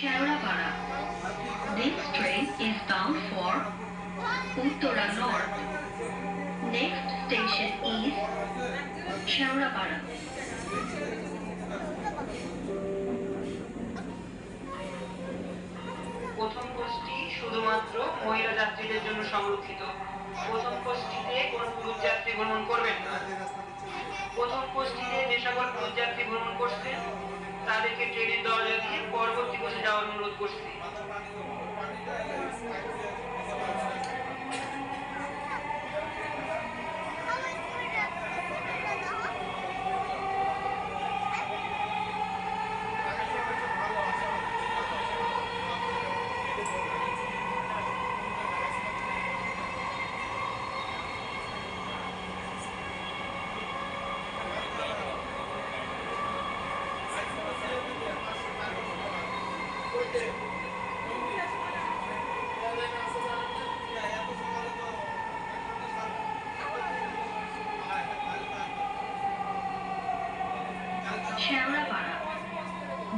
Sharapara. This train is bound for Uttara North. Next station is Sharapara. প্রথম কোচটি শুধুমাত্র মহিলা যাত্রীদের জন্য সংরক্ষিত প্রথম কোচটিতে কোনো পুরুষ যাত্রী ভ্রমণ করবেন না প্রথম কোচটিতে যে সকল পুরুষ যাত্রী ভ্রমণ করছেন তাদেরকে ট্রেনের দরজা দিয়ে পরবর্তী কোচে যাওয়ার অনুরোধ করছি।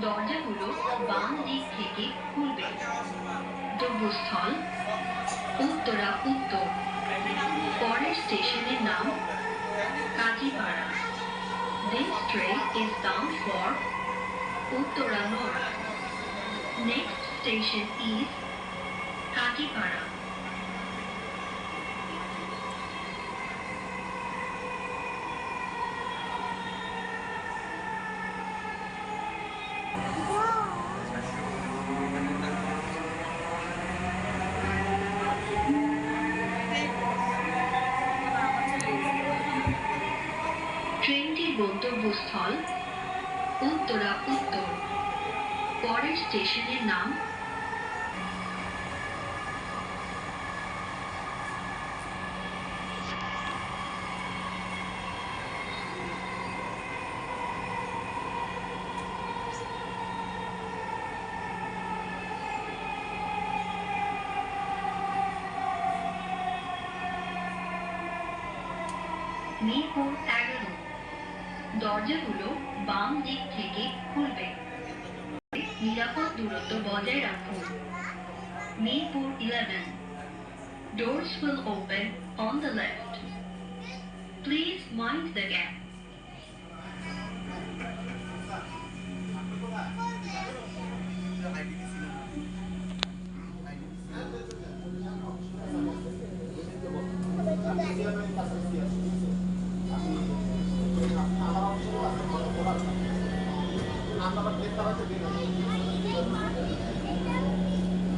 দরজাগুলো বাম দিক থেকে খুলবে। উত্তরা উত্তর। পরের স্টেশনের নাম Kazipara. This train is bound for Uttara North. Next station is Kajipara. ট্রেনটির গন্তব্যস্থল উত্তরা উত্তর পরের স্টেশনের নাম? এগারো। দরজাগুলো বাম দিক থেকে খুলবে। নিরাপদ দূরত্ব বজায় রাখুন Mirpur eleven Doors will open on the left. Please mind the gap.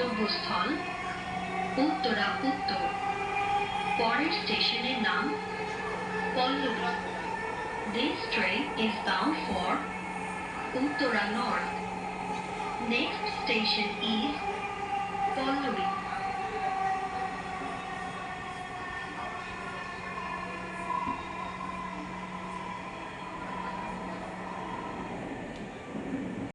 গন্তব্যস্থল উত্তরা উত্তর পরের স্টেশনের নাম Pallavi This train is bound for Uttara North. Next station is Palluri.